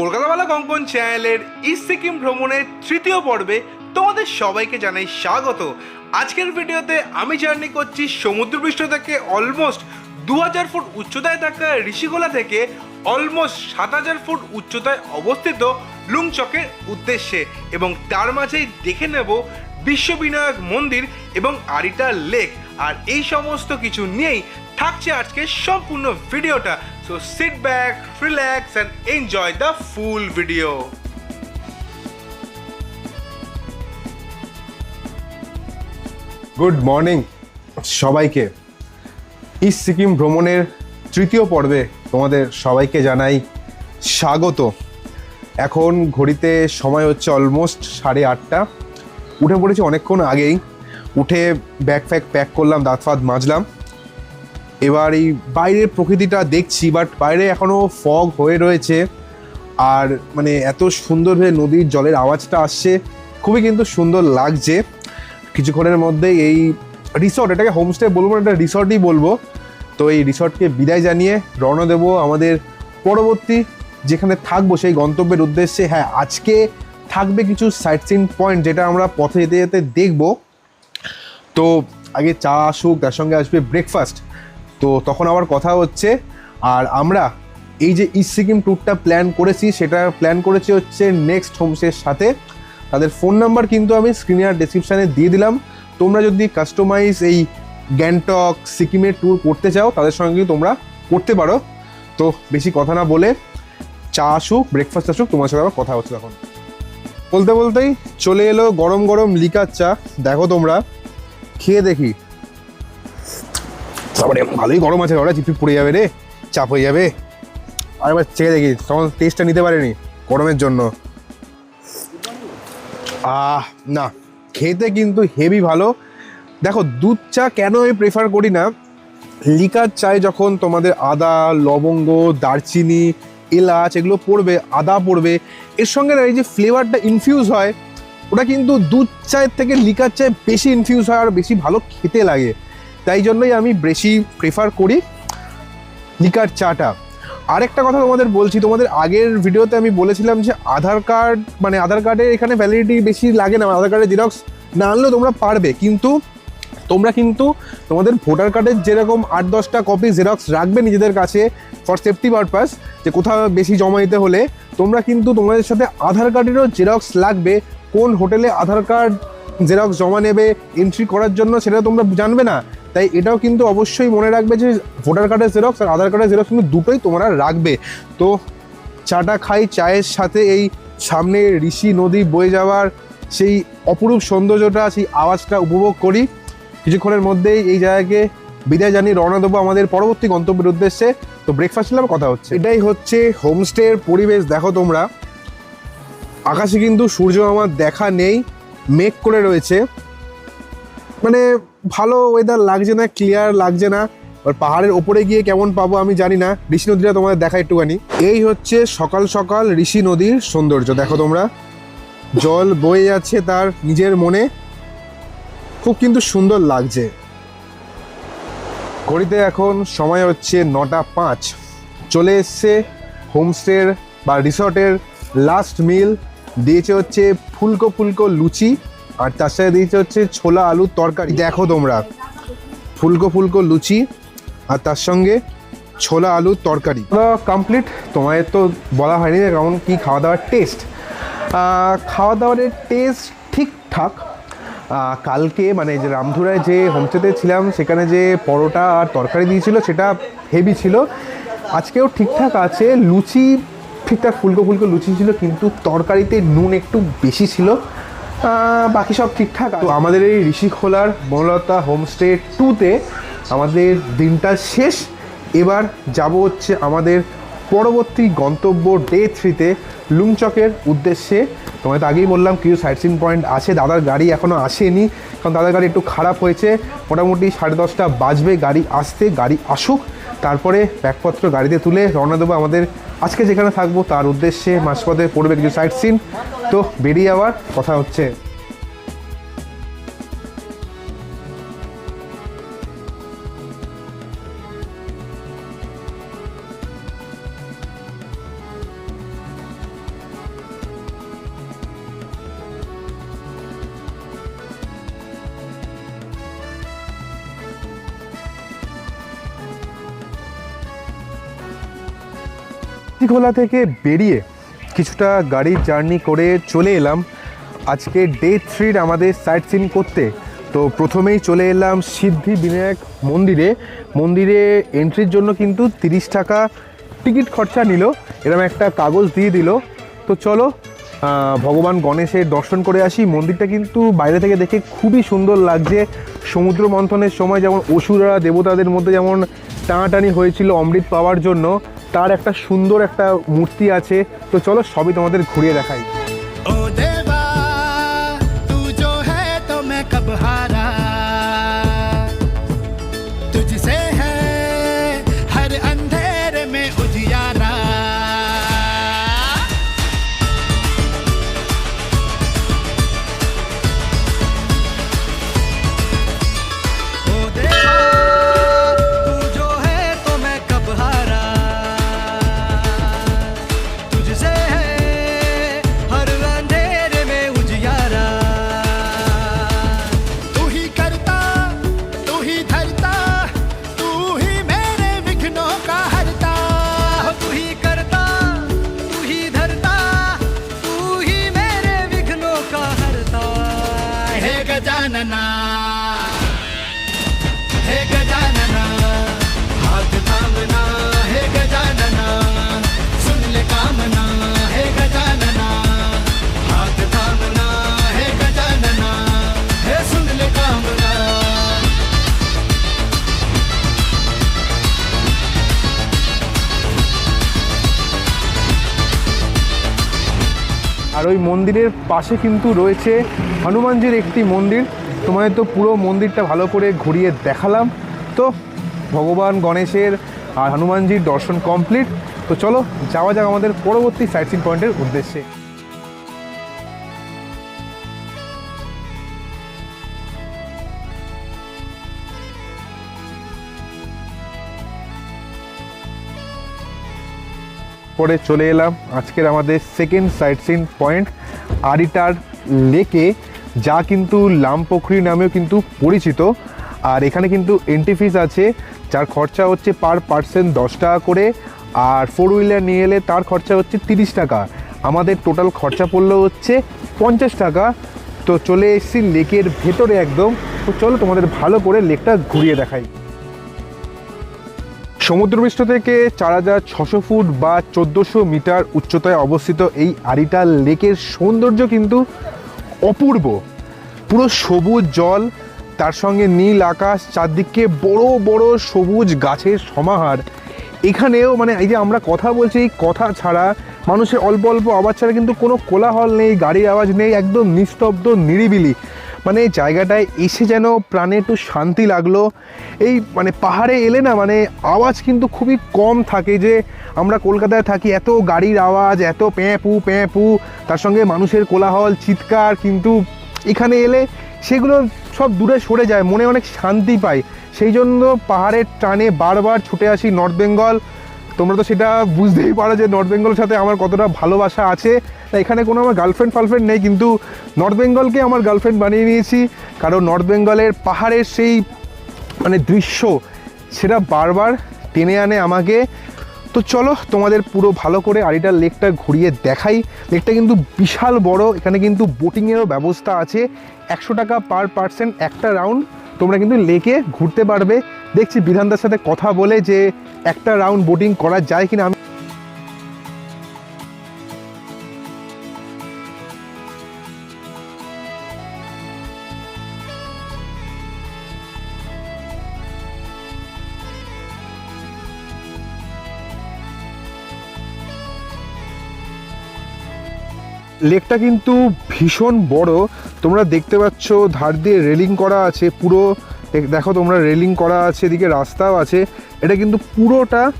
কলকাতাওয়ালা কঙ্কন চ্যানেলের ইস্ট সিকিম ভ্রমণের তৃতীয় পর্বে তোমাদের সবাইকে জানাই স্বাগত। আজকের ভিডিওতে আমি জার্নি করছি সমুদ্রপৃষ্ঠ থেকে অলমোস্ট দু হাজার ফুট উচ্চতায় থাকা ঋষিকোলা থেকে অলমোস্ট সাত হাজার ফুট উচ্চতায় অবস্থিত লুংচকের উদ্দেশ্যে এবং তার মাঝেই দেখে নেব বিশ্ববিনায়ক মন্দির এবং আরিটা লেক আর এই সমস্ত কিছু নিয়েই থাকছে আজকে সম্পূর্ণ ভিডিওটা। So sit back relax and enjoy the full video good morning সবাইকে। ইস্ট সিকিম ভ্রমণের তৃতীয় পর্বে তোমাদের সবাইকে জানাই স্বাগত। এখন ঘড়িতে সময় হচ্ছে অলমোস্ট সাড়ে আটটা। উঠে পড়েছি অনেকক্ষণ আগেই। উঠে ব্যাগ ফ্যাগ প্যাক করলাম, দাঁত ফাঁত মাজলাম। এবার এই বাইরের প্রকৃতিটা দেখছি বাট বাইরে এখনও ফগ হয়ে রয়েছে। আর মানে এত সুন্দরভাবে নদীর জলের আওয়াজটা আসছে, খুবই কিন্তু সুন্দর লাগছে। কিছুক্ষণের মধ্যে এই রিসর্ট এটাকে হোমস্টে বলব না, এটা রিসর্টই বলব। তো এই রিসর্টকে বিদায় জানিয়ে রওনা দেবো আমাদের পরবর্তী যেখানে থাকব সেই গন্তব্যের উদ্দেশ্যে। হ্যাঁ আজকে থাকবে কিছু সাইট সিন পয়েন্ট যেটা আমরা পথে যেতে যেতে দেখব। তো আগে চা আসুক, তার সঙ্গে আসবে ব্রেকফাস্ট তো তখন আবার কথা হচ্ছে, আর আমরা এই যে ইস্ট সিকিম ট্যুরটা প্ল্যান করেছি, সেটা প্ল্যান করেছি হচ্ছে নেক্সট হোমসের সাথে। তাদের ফোন নাম্বার কিন্তু আমি স্ক্রিনে আর ডিসক্রিপশানে দিয়ে দিলাম। তোমরা যদি কাস্টমাইজ এই গ্যাংটক সিকিমের ট্যুর করতে চাও, তাদের সঙ্গে তোমরা করতে পারো। তো বেশি কথা না বলে চা আসুক ব্রেকফাস্ট আসুক, তোমার সাথে আবার কথা হচ্ছে তখন। বলতে বলতেই চলে এলো গরম গরম লিকার চা। দেখো তোমরা, খেয়ে দেখি। তারপরে ভালোই গরম আছে ওরা চিপচিপ পড়ে যাবে রে, চাপ হয়ে যাবে। আর এবার চেয়ে দেখি, তখন টেস্টটা নিতে পারেনি গরমের জন্য। আহ, না, খেতে কিন্তু হেভি ভালো। দেখো, দুধ চা কেন আমি প্রেফার করি না? লিকার চায় যখন তোমাদের আদা, লবঙ্গ, দারচিনি, এলাচ এগুলো পড়বে, আদা পড়বে। এর সঙ্গে না, এই যে ফ্লেভারটা ইনফিউজ হয়, ওটা কিন্তু দুধ চায়ের থেকে লিকার চায় বেশি ইনফিউজ হয় আর বেশি ভালো খেতে লাগে। তাই জন্যই আমি বেশি প্রেফার করি লিকার চাটা। আরেকটা কথা তোমাদের বলছি, তোমাদের আগের ভিডিওতে আমি বলেছিলাম যে আধার কার্ড মানে আধার কার্ডের এখানে ভ্যালিডিটি বেশি লাগে না আধার কার্ডের জেরক্স না আনলেও তোমরা পারবে, কিন্তু তোমরা কিন্তু তোমাদের ভোটার কার্ডের যেরকম আট দশটা কপি জেরক্স রাখবে নিজেদের কাছে ফর সেফটি পারপাস যে কোথাও বেশি জমা দিতে হলে, তোমরা কিন্তু তোমাদের সাথে আধার কার্ডেরও জেরক্স লাগবে, কোন হোটেলে আধার কার্ড জেরক্স জমা নেবে এন্ট্রি করার জন্য সেটা তোমরা জানবে না। তাই এটাও কিন্তু অবশ্যই মনে রাখবে যে ভোটার কার্ডের জেরক্স আর আধার কার্ডের জেরক্স কিন্তু দুটোই তোমরা রাখবে। তো চাটা খাই, চায়ের সাথে এই সামনে ঋষি নদী বয়ে যাওয়ার সেই অপরূপ সৌন্দর্যটা, সেই আওয়াজটা উপভোগ করি। কিছুক্ষণের মধ্যেই এই জায়গাকে বিদায় জানিয়ে রওনা দেবো আমাদের পরবর্তী গন্তব্যের উদ্দেশ্যে। তো ব্রেকফাস্ট নিলাম, কথা হচ্ছে। এটাই হচ্ছে হোমস্টের পরিবেশ, দেখো তোমরা। আকাশে কিন্তু সূর্য আমার দেখা নেই, মেঘ করে রয়েছে। মানে ভালো ওয়েদার লাগছে না ক্লিয়ার লাগছে না। আর পাহাড়ের ওপরে গিয়ে কেমন পাবো আমি জানি না। ঋষি নদীটা তোমাদের দেখা একটুখানি। এই হচ্ছে সকাল সকাল ঋষি নদীর সৌন্দর্য। দেখো তোমরা, জল বয়ে যাচ্ছে তার নিজের মনে। খুব কিন্তু সুন্দর লাগছে। ঘড়িতে এখন সময় হচ্ছে নটা পাঁচ। চলে এসছে হোমস্টের বা রিসর্টের লাস্ট মিল দিয়েছে হচ্ছে ফুলকো ফুলকো লুচি। আর তার সাথে দিয়েছে হচ্ছে ছোলা আলুর তরকারি। দেখো তোমরা, ফুলকো ফুলকো লুচি আর তার সঙ্গে ছোলা আলুর তরকারি। কমপ্লিট তোমাদের তো বলা হয়নি যে কেমন কী খাওয়া দাওয়ার টেস্ট খাওয়া দাওয়ারের টেস্ট ঠিকঠাক কালকে মানে যে রামধুরায় যে হোমস্টেতে ছিলাম, সেখানে যে পরোটা আর তরকারি দিয়েছিল, সেটা হেভি ছিল। আজকেও ঠিকঠাক আছে, লুচি ঠিকঠাক, ফুলকো ফুলকো লুচি ছিল, কিন্তু তরকারিতে নুন একটু বেশি ছিল। বাকি সব ঠিকঠাক তো আমাদের এই ঋষিখোলার বনলতা হোমস্টে টুতে আমাদের দিনটা শেষ। এবার যাব হচ্ছে আমাদের পরবর্তী গন্তব্য ডে থ্রিতে লুংচকের উদ্দেশ্যে। তোমায় তো আগেই বললাম কিছু সাইট সিন পয়েন্ট আছে দাদার গাড়ি এখনও আসেনি। কারণ দাদার গাড়ি একটু খারাপ হয়েছে। মোটামুটি সাড়ে দশটা বাজবে গাড়ি আসতে গাড়ি আসুক। তারপরে ব্যাগপত্র গাড়িতে তুলে রওনা দেবো আমাদের। আজকে যেখানে থাকব তার উদ্দেশ্যে মাঝপথে পড়বে কিছু সাইট সিন তো বেরিয়ে আবার কথা হচ্ছে। খোলা থেকে বেরিয়ে কিছুটা গাড়ির জার্নি করে চলে এলাম। আজকে ডে থ্রির আমাদের সাইট সিন করতে। তো প্রথমেই চলে এলাম সিদ্ধি বিনায়ক মন্দিরে। মন্দিরে এন্ট্রির জন্য কিন্তু তিরিশ টাকা টিকিট খরচা নিল। এরকম একটা কাগজ দিয়ে দিল। তো চলো ভগবান গণেশের দর্শন করে আসি। মন্দিরটা কিন্তু বাইরে থেকে দেখে খুবই সুন্দর লাগছে। সমুদ্র মন্থনের সময় যেমন অসুররা, দেবতাদের মধ্যে যেমন টানাটানি হয়েছিল অমৃত পাওয়ার জন্য তার একটা সুন্দর একটা মূর্তি আছে। তো চলো সবই তোমাদের ঘুরিয়ে দেখাই। মন্দিরের পাশে কিন্তু রয়েছে হনুমানজির একটি মন্দির। তোমাদের তো পুরো মন্দিরটা ভালো করে ঘুরিয়ে দেখালাম। তো ভগবান গণেশের আর হনুমানজির দর্শন কমপ্লিট। তো চলো, যাওয়া যাক আমাদের পরবর্তী সাইট সিন পয়েন্টের উদ্দেশ্যে। পরে চলে এলাম। আজকের আমাদের second sightseeing point Aritar লেকে, যা কিন্তু লামপোখরি নামেও কিন্তু পরিচিত। আর এখানে কিন্তু এন্ট্রি ফিস আছে, যার খরচা হচ্ছে পার পার্সন দশ টাকা করে। আর ফোর হুইলার নিয়ে এলে তার খরচা হচ্ছে তিরিশ টাকা। আমাদের টোটাল খরচা পড়ল হচ্ছে পঞ্চাশ টাকা। তো চলে এসেছি লেকের ভেতরে একদম। তো চলো তোমাদের ভালো করে লেকটা ঘুরিয়ে দেখাই। সমুদ্রপৃষ্ঠ থেকে চার হাজার ছশো ফুট বা চোদ্দোশো মিটার উচ্চতায় অবস্থিত এই আরিটাল লেকের সৌন্দর্য কিন্তু অপূর্ব। পুরো সবুজ জল, তার সঙ্গে নীল আকাশ, চারদিকে বড় বড় সবুজ গাছের সমাহার। এখানেও মানে এই যে আমরা কথা বলছি কথা ছাড়া মানুষের অল্প অল্প আওয়াজ ছাড়া কিন্তু কোনো কোলাহল নেই, গাড়ির আওয়াজ নেই, একদম নিস্তব্ধ, নিরিবিলি। মানে জায়গাটায় এসে যেন প্রাণে একটু শান্তি লাগল। এই মানে পাহাড়ে এলে না মানে আওয়াজ কিন্তু খুবই কম থাকে যে আমরা কলকাতায় থাকি, এত গাড়ির আওয়াজ, এত প্যাঁ পু প্যাঁ তার সঙ্গে মানুষের কোলাহল, চিৎকার, কিন্তু এখানে এলে সেগুলো সব দূরে সরে যায়, মনে অনেক শান্তি পাই সেই জন্য পাহাড়ের টানে বারবার ছুটে আসি নর্থ বেঙ্গল তোমরা তো সেটা বুঝতেই পারো যে নর্থ বেঙ্গলের সাথে আমার কতটা ভালোবাসা আছে। তা এখানে কোনো আমার গার্লফ্রেন্ড ফার্লফ্রেন্ড নেই, কিন্তু নর্থ বেঙ্গলকে আমার গার্লফ্রেন্ড বানিয়ে নিয়েছি। কারণ নর্থ বেঙ্গলের পাহাড়ের সেই মানে দৃশ্য, সেটা বারবার টেনে আনে আমাকে। তো চলো, তোমাদের পুরো ভালো করে আরিটার লেকটা ঘুরিয়ে দেখাই। লেকটা কিন্তু বিশাল বড়, এখানে কিন্তু বোটিংয়েরও ব্যবস্থা আছে। একশো টাকা পার পার্সেন্ট একটা রাউন্ড তোমরা কিন্তু লেকে ঘুরতে পারবে। দেখছি বিধানদার সাথে কথা বলে যে একটা রাউন্ড বোটিং করা যায় কিনা আমি লেকটা কিন্তু ভীষণ বড়। তোমরা দেখতে পাচ্ছ, ধার দিয়ে রেলিং করা আছে, পুরো দেখ- তোমরা রেলিং করা আছে, এদিকে রাস্তাও আছে। এটা কিন্তু পুরোটা,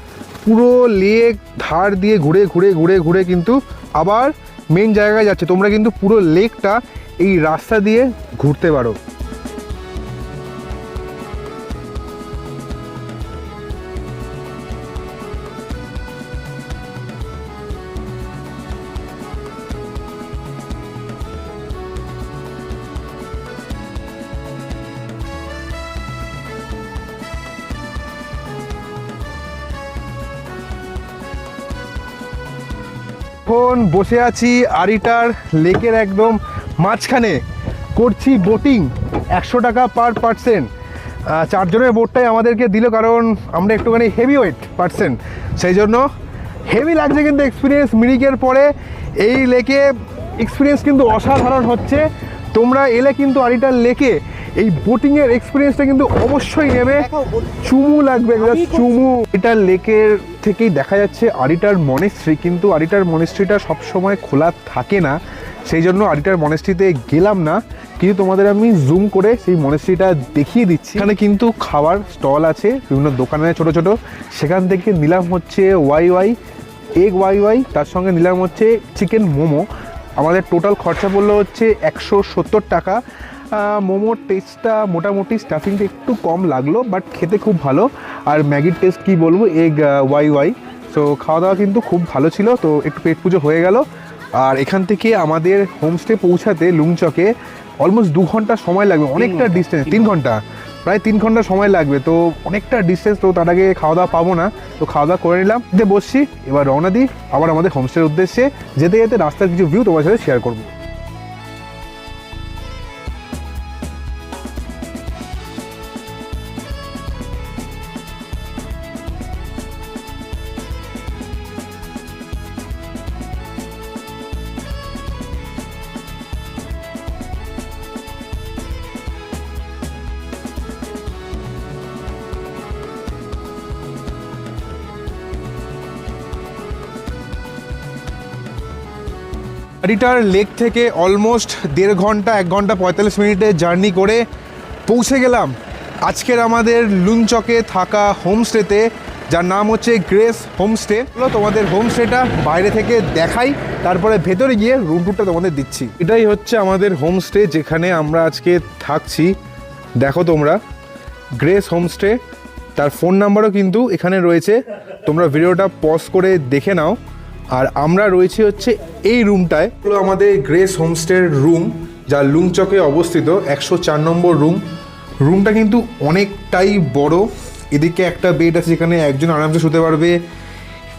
পুরো লেক ধার দিয়ে ঘুরে ঘুরে ঘুরে ঘুরে কিন্তু আবার মেন জায়গায় যাচ্ছে। তোমরা কিন্তু পুরো লেকটা এই রাস্তা দিয়ে ঘুরতে পারো। এখন বসে আছি আরিটার লেকের একদম মাঝখানে। করছি বোটিং একশো টাকা পার পার্সেন্ট চারজনের বোটটাই আমাদেরকে দিল কারণ আমরা একটুখানি হেভি ওয়েট পার্সেন্ট সেই জন্য হেভি লাগছে কিন্তু এক্সপিরিয়েন্স মিরিকের পরে। এই লেকে এক্সপিরিয়েন্স কিন্তু অসাধারণ হচ্ছে। তোমরা এলে কিন্তু আরিটার লেকে এই বোটিংয়ের এক্সপিরিয়েন্সটা কিন্তু অবশ্যই নেবে। চুমু লাগবে চুমু। এটা লেকের থেকেই দেখা যাচ্ছে আরিটার মনেস্ট্রি কিন্তু আরিটার মনেস্ট্রিটা সবসময় খোলা থাকে না। সেই জন্য আরিটার মনেস্ট্রিতে গেলাম না। কিন্তু তোমাদের আমি জুম করে সেই মনেস্ট্রিটা দেখিয়ে দিচ্ছি। এখানে কিন্তু খাবার স্টল আছে বিভিন্ন দোকানে ছোট ছোট। সেখান থেকে নিলাম হচ্ছে Wai Wai egg Wai Wai তার সঙ্গে নিলাম হচ্ছে চিকেন মোমো। আমাদের টোটাল খরচা পড়ল হচ্ছে একশো সত্তর টাকা। মোমোর টেস্টটা মোটামুটি স্টাফিংটা একটু কম লাগল বাট খেতে খুব ভালো। আর ম্যাগির টেস্ট কি বলব? এগ ওয়াই ওয়াই সো খাওয়া দাওয়া কিন্তু খুব ভালো ছিল তো একটু পেট পুজো হয়ে গেল। আর এখান থেকে আমাদের হোমস্টে পৌঁছাতে লুংচকে অলমোস্ট দু ঘণ্টা সময় লাগবে অনেকটা ডিস্টেন্স তিন ঘণ্টা। প্রায় তিন ঘণ্টা সময় লাগবে তো অনেকটা ডিস্টেন্স তো তার আগে খাওয়া দাওয়া পাবো না। তো খাওয়া দাওয়া করে নিলাম দিয়ে বসছি এবার রওনা দিই আবার আমাদের হোমস্টের উদ্দেশ্যে। যেতে যেতে রাস্তার কিছু ভিউ তোমার সাথে শেয়ার করব। আরিটার লেক থেকে অলমোস্ট দেড় ঘণ্টা, এক ঘণ্টা পঁয়তাল্লিশ মিনিটের জার্নি করে পৌঁছে গেলাম। আজকের আমাদের লুনচকে থাকা হোমস্টেতে, যার নাম হচ্ছে গ্রেস হোমস্টে। চলো তোমাদের হোমস্টেটা বাইরে থেকে দেখাই, তারপরে ভেতরে গিয়ে রুম টুরটা তোমাদের দিচ্ছি। এটাই হচ্ছে আমাদের হোমস্টে যেখানে আমরা আজকে থাকছি। দেখো তোমরা, গ্রেস হোমস্টে, তার ফোন নাম্বারও কিন্তু এখানে রয়েছে। তোমরা ভিডিওটা পজ করে দেখে নাও। আর আমরা রয়েছি হচ্ছে এই রুমটায়। হলো আমাদের গ্রেস হোমস্টের রুম যা লুংচকে অবস্থিত, একশো চার নম্বর রুম রুমটা কিন্তু অনেকটাই বড়। এদিকে একটা বেড আছে যেখানে একজন আরামসে শুতে পারবে।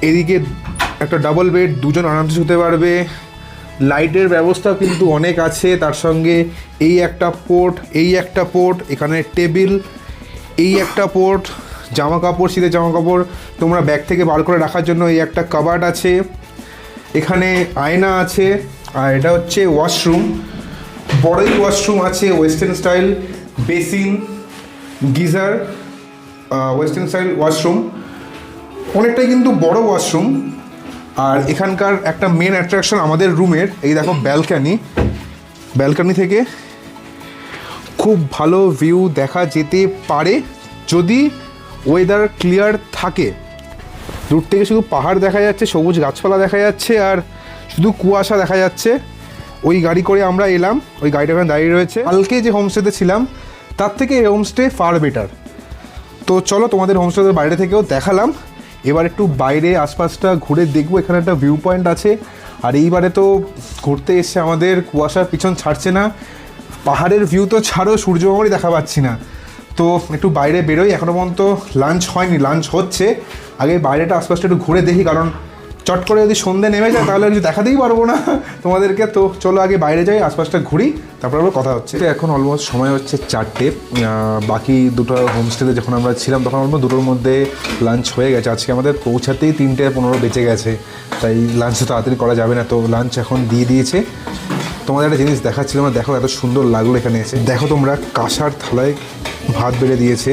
এদিকে একটা ডাবল বেড দুজন আরামসে শুতে পারবে। লাইটের ব্যবস্থা কিন্তু অনেক আছে। তার সঙ্গে এই একটা পোর্ট এই একটা পোর্ট এখানে টেবিল এই একটা পোর্ট জামা কাপড় শীতের জামা কাপড় তোমরা ব্যাগ থেকে বার করে রাখার জন্য এই একটা কাবার্ড আছে। এখানে আয়না আছে, আর এটা হচ্ছে ওয়াশরুম বড়ই ওয়াশরুম আছে western style basin geyser western style washroom অনেকটাই কিন্তু বড় ওয়াশরুম আর এখানকার একটা মেন অ্যাট্রাকশন আমাদের রুমের, এই দেখো ব্যালকানি ব্যালকানি থেকে খুব ভালো ভিউ দেখা যেতে পারে। যদি ওয়েদার ক্লিয়ার থাকে দূর থেকে শুধু পাহাড় দেখা যাচ্ছে, সবুজ গাছপালা দেখা যাচ্ছে, আর শুধু কুয়াশা দেখা যাচ্ছে। ওই গাড়ি করে আমরা এলাম, ওই গাড়িটা ওখানে দাঁড়িয়ে রয়েছে। কালকে যে হোমস্টেতে ছিলাম, তার থেকে এই হোমস্টে ফার বেটার তো চলো তোমাদের হোমস্টেদের বাইরে থেকেও দেখালাম। এবার একটু বাইরে আশপাশটা ঘুরে দেখব, এখানে একটা ভিউ পয়েন্ট আছে। আর এইবারে তো ঘুরতে এসে আমাদের কুয়াশার পিছন ছাড়ছে না। পাহাড়ের ভিউ তো ছাড়ো সূর্যমামারই দেখা পাচ্ছি না। তো একটু বাইরে বেরোই এখনও পর্যন্ত লাঞ্চ হয়নি লাঞ্চ হচ্ছে। আগে বাইরেটা আশপাশটা একটু ঘুরে দেখি, কারণ চট করে যদি সন্ধে নেমে যায় তাহলে কিছু দেখাতেই পারব না তোমাদেরকে। তো চলো আগে বাইরে যাই, আশপাশটা ঘুরি, তারপর আবার কথা হচ্ছে। তো এখন অলমোস্ট সময় হচ্ছে চারটে বাকি দুটো হোমস্টেতে যখন আমরা ছিলাম তখন অলমোস্ট দুটোর মধ্যে লাঞ্চ হয়ে গেছে। আজকে আমাদের পৌঁছাতেই তিনটে পনেরো বেঁচে গেছে, তাই লাঞ্চ তো তাড়াতাড়ি করা যাবে না। তো লাঞ্চ এখন দিয়ে দিয়েছে। তোমাদের একটা জিনিস দেখাচ্ছিলাম না দেখো এত সুন্দর লাগল এখানে এসে। দেখো তোমরা, কাঁসার থালায় ভাত বেড়ে দিয়েছে,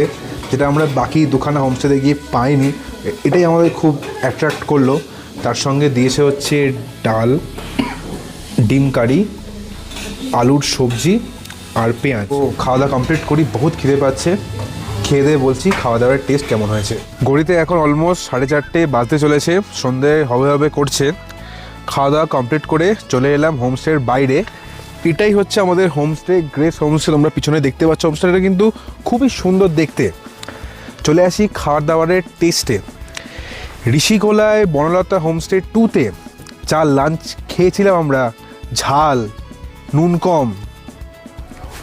যেটা আমরা বাকি দুখানা হোমস্টেতে গিয়ে পাইনি। এটাই আমাদের খুব অ্যাট্রাক্ট করল। তার সঙ্গে দিয়েছে হচ্ছে ডাল ডিম কারি আলুর সবজি আর পেঁয়াজ। ও। খাওয়া দাওয়া কমপ্লিট করি বহুত খিদে পাচ্ছে। খেয়ে দিয়ে বলছি খাওয়া দাওয়ার টেস্ট কেমন হয়েছে? ঘড়িতে এখন অলমোস্ট সাড়ে চারটে বাজতে চলেছে সন্ধে হবে হবে করছে। খাওয়া দাওয়া কমপ্লিট করে চলে এলাম হোমস্টের বাইরে। এটাই হচ্ছে আমাদের হোমস্টে গ্রেস হোমস্টে তোমরা পিছনে দেখতে পাচ্ছ হোমস্টেটা কিন্তু খুবই সুন্দর দেখতে। চলে আসি খাবার দাওয়ারের টেস্টে ঋষিকোলায় বনলতা হোমস্টে টুতে যা লাঞ্চ খেয়েছিলাম আমরা। ঝাল, নুন কম।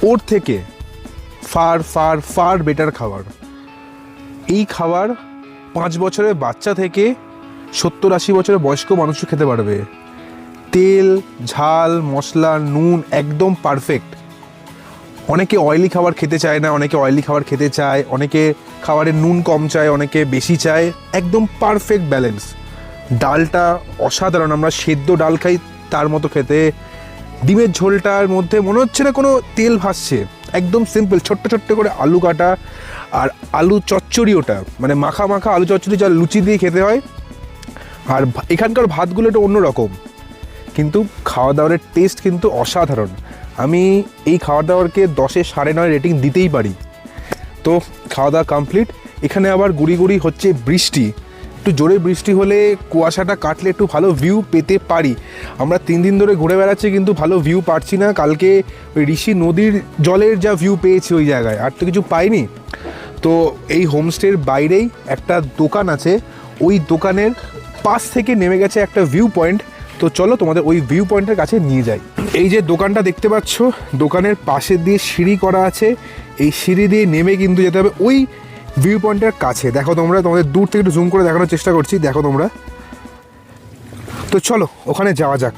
ওর থেকে ফার ফার ফার বেটার খাবার। এই খাবার পাঁচ বছরের বাচ্চা থেকে সত্তর আশি বছরের বয়স্ক মানুষও খেতে পারবে। তেল, ঝাল, মশলা, নুন একদম পারফেক্ট অনেকে অয়েলি খাবার খেতে চায় না, অনেকে অয়েলি খাবার খেতে চায়, অনেকে খাবারে নুন কম চায়, অনেকে বেশি চায়। একদম পারফেক্ট ব্যালেন্স ডালটা অসাধারণ, আমরা সেদ্ধ ডাল খাই তার মতো খেতে। ডিমের ঝোলটার মধ্যে মনে হচ্ছে না কোনো তেল ভাসছে। একদম সিম্পল ছোট্ট ছোট্ট করে আলু কাটা আর আলু চচ্চড়ি ওটা। মানে মাখা মাখা আলু চচ্চড়ি যা লুচি দিয়ে খেতে হয়। আর এখানকার ভাতগুলো একটু অন্যরকম। কিন্তু খাওয়া দাওয়ার টেস্ট কিন্তু অসাধারণ। আমি এই খাওয়া দাওয়ারকে দশে সাড়ে নয় রেটিং দিতেই পারি। তো খাওয়া দাওয়া কমপ্লিট এখানে আবার গুড়ি গুড়ি হচ্ছে বৃষ্টি। একটু জোরে বৃষ্টি হলে কুয়াশাটা কাটলে একটু ভালো ভিউ পেতে পারি। আমরা তিন দিন ধরে ঘুরে বেড়াচ্ছি কিন্তু ভালো ভিউ পাচ্ছি না। কালকে ওই ঋষি নদীর জলের যা ভিউ পেয়েছি ওই জায়গায়। আর তো কিছু পাইনি। তো এই হোমস্টের বাইরেই একটা দোকান আছে। ওই দোকানের পাশ থেকে নেমে গেছে একটা ভিউ পয়েন্ট তো চলো তোমাদের ওই ভিউ পয়েন্টের কাছে নিয়ে যাই। এই যে দোকানটা দেখতে পাচ্ছ, দোকানের পাশে দিয়ে সিঁড়ি করা আছে। এই সিঁড়ি দিয়ে নেমে কিন্তু যেতে হবে ওই ভিউ পয়েন্টের কাছে। দেখো তোমরা, তোমাদের দূর থেকে একটু জুম করে দেখানোর চেষ্টা করছি, দেখো তোমরা। তো চলো, ওখানে যাওয়া যাক।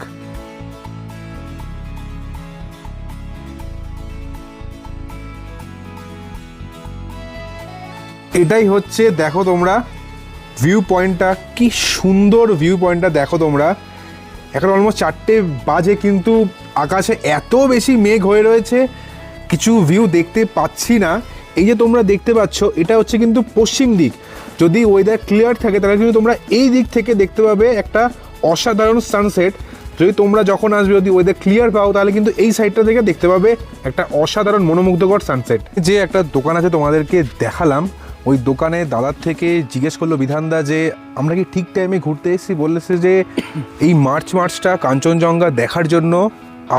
এটাই হচ্ছে, দেখো তোমরা ভিউ পয়েন্টটা কি সুন্দর ভিউ পয়েন্টটা দেখো তোমরা। এখন অলমোস্ট চারটে বাজে কিন্তু আকাশে এত বেশি মেঘ হয়ে রয়েছে কিছু ভিউ দেখতে পাচ্ছি না। এই যে তোমরা দেখতে পাচ্ছ, এটা হচ্ছে কিন্তু পশ্চিম দিক। যদি ওয়েদার ক্লিয়ার থাকে, তাহলে কিন্তু তোমরা এই দিক থেকে দেখতে পাবে একটা অসাধারণ সানসেট যদি তোমরা যখন আসবে, যদি ওয়েদার ক্লিয়ার পাও, তাহলে কিন্তু এই সাইডটা থেকে দেখতে পাবে একটা অসাধারণ মনোমুগ্ধকর সানসেট যে একটা দোকান আছে তোমাদেরকে দেখালাম, ওই দোকানে দাদার থেকে জিজ্ঞেস করল বিধানদা যে, আমরা কি ঠিক টাইমে ঘুরতে এসেছি? বলেছে যে, এই মার্চ মার্চটা কাঞ্চনজঙ্ঘা দেখার জন্য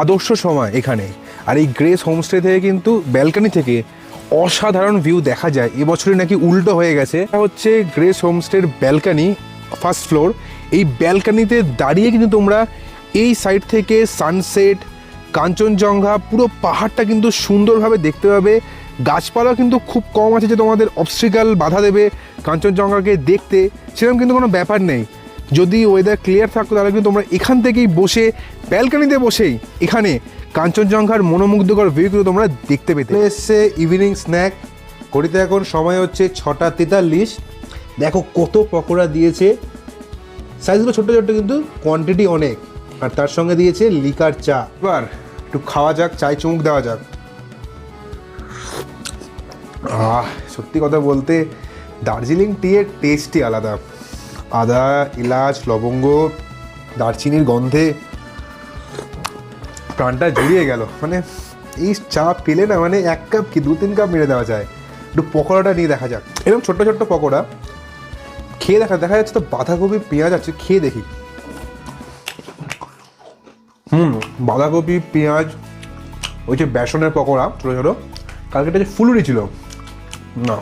আদর্শ সময় এখানে। আর এই গ্রেস হোমস্টে থেকে কিন্তু ব্যালকানি থেকে অসাধারণ ভিউ দেখা যায়। এবছরে নাকি উল্টো হয়ে গেছে। হচ্ছে গ্রেস হোমস্টের ব্যালকানি ফার্স্ট ফ্লোর এই ব্যালকানিতে দাঁড়িয়ে কিন্তু তোমরা এই সাইড থেকে সানসেট কাঞ্চনজঙ্ঘা, পুরো পাহাড়টা কিন্তু সুন্দরভাবে দেখতে পাবে। গাছপালা কিন্তু খুব কম আছে যে তোমাদের অবস্ট্রিকাল বাধা দেবে কাঞ্চনজঙ্ঘাকে দেখতে। সেরকম কিন্তু কোনো ব্যাপার নেই। যদি ওয়েদার ক্লিয়ার থাকতো তাহলে কিন্তু তোমরা এখান থেকেই বসে ব্যালকানিতে বসেই এখানে কাঞ্চনজঙ্ঘার মনোমুগ্ধকর ভিউ কিন্তু তোমরা দেখতে পেতে। এসছে ইভিনিং স্ন্যাক ঘড়িতে এখন সময় হচ্ছে ছটা তেতাল্লিশ। দেখো কত পকোড়া দিয়েছে। সাইজগুলো ছোট ছোট কিন্তু কোয়ান্টিটি অনেক। আর তার সঙ্গে দিয়েছে লিকার চা। এবার একটু খাওয়া যাক চাই চুমুক দেওয়া যাক। আহ সত্যি কথা বলতে দার্জিলিং টি এর টেস্টই আলাদা। আদা, এলাচ, লবঙ্গ, দারচিনির গন্ধে প্রাণটা জুড়িয়ে গেল। মানে এই চা পেলে না মানে এক কাপ কি দু তিন কাপ মেরে দেওয়া যায়। একটু পকোড়াটা নিয়ে দেখা যাক। এরকম ছোট্ট ছোট্ট পকোড়া। খেয়ে দেখা দেখা যাচ্ছে তো বাঁধাকপি, পেঁয়াজ আছে, খেয়ে দেখি। হুম, বাঁধাকপি, পেঁয়াজ, ওই যে বেসনের পকোড়া ছোটো ছোটো। কালকে এটা যে ফুলুরি ছিল। না,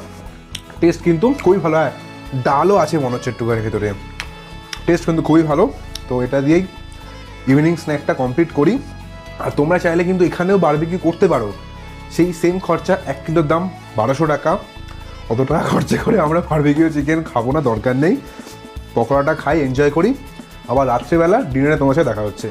টেস্ট কিন্তু খুবই ভালো হয়। ডালও আছে মনে হচ্ছে একটুখানি ভেতরে। টেস্ট কিন্তু খুবই ভালো। তো এটা দিয়েই ইভিনিং স্ন্যাকটা কমপ্লিট করি। আর তোমরা চাইলে কিন্তু এখানেও বারবিকিউ করতে পারো। সেই সেম খরচা, এক কিলোর দাম, বারোশো টাকা। অত টাকা খরচা করে আমরা বারবিকিউ চিকেন খাব না, দরকার নেই। পকোড়াটা খাই এনজয় করি। আবার রাত্রিবেলা ডিনারে তোমার সাথে দেখা হচ্ছে।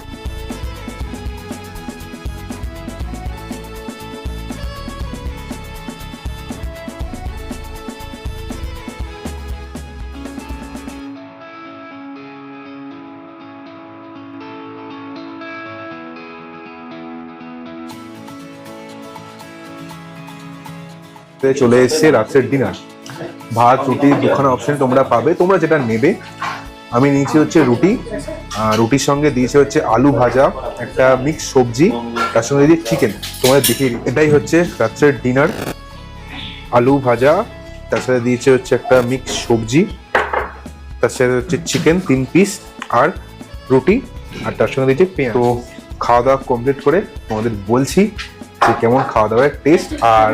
তে চলে এসছে রাত্রের ডিনার ভাত, রুটি, দুখানা অপশন তোমরা পাবে। তোমরা যেটা নেবে, আমি নিয়েছি হচ্ছে রুটি রুটির সঙ্গে দিয়েছে হচ্ছে আলু ভাজা, একটা মিক্স সবজি, তার সঙ্গে দিয়ে চিকেন তোমাদের দেখি এটাই হচ্ছে রাত্রের ডিনার আলু ভাজা, তার সাথে দিয়েছে হচ্ছে একটা মিক্স সবজি, তার সাথে হচ্ছে চিকেন তিন পিস আর রুটি, আর তার সঙ্গে দিয়েছে পেঁয়াজ। তো খাওয়া দাওয়া কমপ্লিট করে তোমাদের বলছি যে কেমন খাওয়া দাওয়ার টেস্ট আর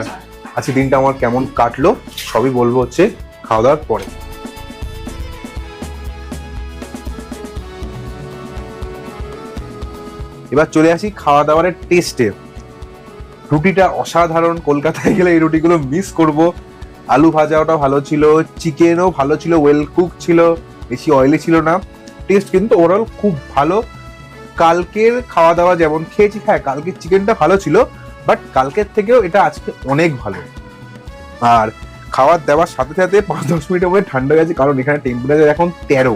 আজকে দিনটা আমার কেমন কাটলো সবই বলব হচ্ছে খাওয়া দাওয়ার পরে। এবার চলে আসি খাওয়া দাওয়ারের টেস্টে রুটিটা অসাধারণ, কলকাতায় গেলে এই রুটিগুলো মিস করব। আলু ভাজাওটা ভালো ছিল চিকেনও ভালো ছিল ওয়েল কুক ছিল, বেশি অয়েলি ছিল না। টেস্ট কিন্তু ওভারঅল খুব ভালো। কালকের খাওয়া দাওয়া যেমন খেয়েছি হ্যাঁ কালকের চিকেনটা ভালো ছিল বাট কালকের থেকেও এটা আজকে অনেক ভালো। আর খাবার দেওয়ার সাথে সাথে পাঁচ দশ মিনিটের মধ্যে ঠান্ডা গেছে, কারণ এখানে টেম্পারেচার এখন তেরো।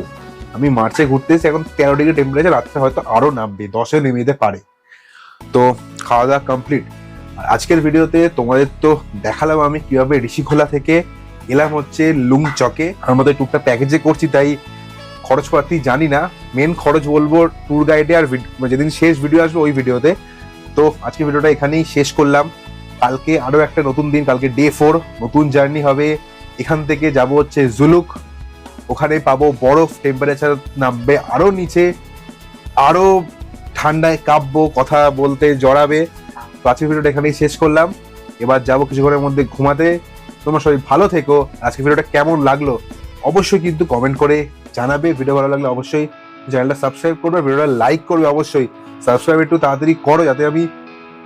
আমি মার্চে ঘুরতে এসে এখন তেরো ডিগ্রি টেম্পারেচার রাত্রে হয়তো আরও নামবে, দশে নেমে যেতে পারে। তো খাওয়া দাওয়া কমপ্লিট আর আজকের ভিডিওতে তোমাদের তো দেখালাম আমি কীভাবে ঋষিখোলা থেকে এলাম হচ্ছে লুং চকে আমাদের টুকটা প্যাকেজে করছি, তাই খরচপাতি জানি না। মেন খরচ বলব ট্যুর গাইডে আর যেদিন শেষ ভিডিও আসবে ওই ভিডিওতে তো আজকে ভিডিওটা এখানেই শেষ করলাম। কালকে আরও একটা নতুন দিন, কালকে ডে ফোর নতুন জার্নি হবে। এখান থেকে যাব হচ্ছে জুলুক ওখানে পাবো বরফ টেম্পারেচার নামবে আরও নিচে। আরও ঠান্ডায় কাঁপবো, কথা বলতে জড়াবে। তো আজকের ভিডিওটা এখানেই শেষ করলাম। এবার যাব কিছুক্ষণের মধ্যে ঘুমাতে। তোমরা সবাই ভালো থেকো। আজকে ভিডিওটা কেমন লাগল অবশ্যই কিন্তু কমেন্ট করে জানাবে। ভিডিও ভালো লাগলে অবশ্যই চ্যানেলটা সাবস্ক্রাইব করবে, ভিডিওটা লাইক করবে অবশ্যই। সাবস্ক্রাইব একটু তাড়াতাড়ি করো, যাতে আমি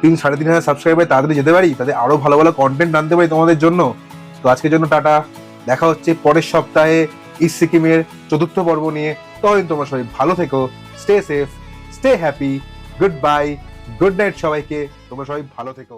তিন সাড়ে তিন হাজার সাবস্ক্রাইবার তাড়াতাড়ি যেতে পারি, তাতে আরও ভালো ভালো কন্টেন্ট আনতে পারি তোমাদের জন্য। তো আজকের জন্য টাটা, দেখা হচ্ছে পরের সপ্তাহে ইস্ট সিকিমের চতুর্থ পর্ব নিয়ে। ততদিন তোমরা সবাই ভালো থেকো stay safe stay happy goodbye good night সবাইকে, তোমরা সবাই ভালো থেকো।